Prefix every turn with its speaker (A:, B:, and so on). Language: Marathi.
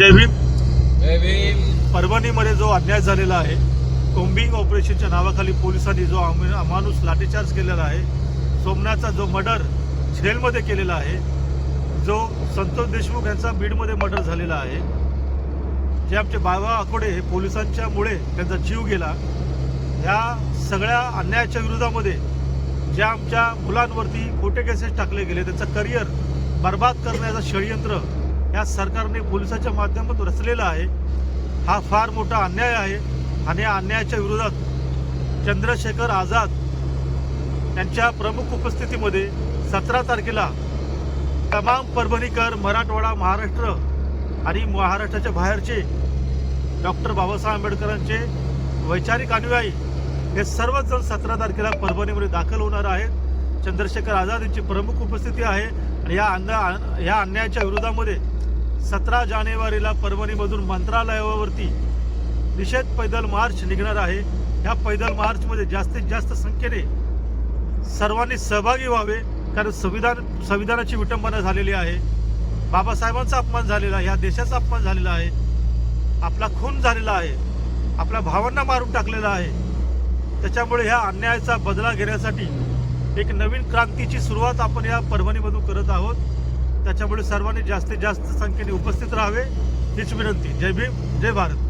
A: जय भीम.
B: जय भीम.
A: परभणीमध्ये जो अन्याय झालेला आहे कोम्बिंग ऑपरेशनच्या नावाखाली पोलिसांनी जो अमानुष लाठीचार्ज केलेला आहे सोमनाथचा जो मर्डर झेलमध्ये केलेला आहे जो संतोष देशमुख यांचा बीडमध्ये मर्डर झालेला आहे जे आमचे बाबा आकोडे हे पोलिसांच्या मुळे त्यांचा जीव गेला ह्या सगळ्या अन्यायाच्या विरोधामध्ये ज्या आमच्या मुलांवरती खोटे केसेस टाकले गेले त्यांचं करिअर बर्बाद करण्याचं षडयंत्र या सरकारने पोलिसाच्या माध्यमातून रचलेला आहे. हा फार मोठा अन्याय आहे आणि या अन्यायाच्या विरोधात चंद्रशेखर आझाद यांच्या प्रमुख उपस्थितीमध्ये सतरा तारखेला तमाम परभणीकर मराठवाडा महाराष्ट्र आणि महाराष्ट्राच्या बाहेरचे डॉक्टर बाबासाहेब आंबेडकरांचे वैचारिक अनुयायी हे सर्वच जण सतरा तारखेला परभणीमध्ये दाखल होणार आहेत. चंद्रशेखर आझाद यांची प्रमुख उपस्थिती आहे आणि या अन्या या अन्यायाच्या विरोधामध्ये सतरा जानेवारीला परभणीमधून मंत्रालयावरती निषेध पैदल मार्च निघणार आहे. ह्या पैदल मार्चमध्ये जास्तीत जास्त संख्येने सर्वांनी सहभागी व्हावे कारण संविधान संविधानाची विटंबना झालेली आहे. बाबासाहेबांचा अपमान झालेला आहे ह्या देशाचा अपमान झालेला आहे. आपला खून झालेला आहे. आपल्या भावांना मारून टाकलेला आहे. त्याच्यामुळे ह्या अन्यायाचा बदला घेण्यासाठी एक नवीन क्रांतीची सुरुवात आपण या परभणीमधून करत आहोत. त्याच्यामुळे सर्वांनी जास्तीत जास्त संख्येने उपस्थित राहावे हीच विनंती. जय भीम जय भारत.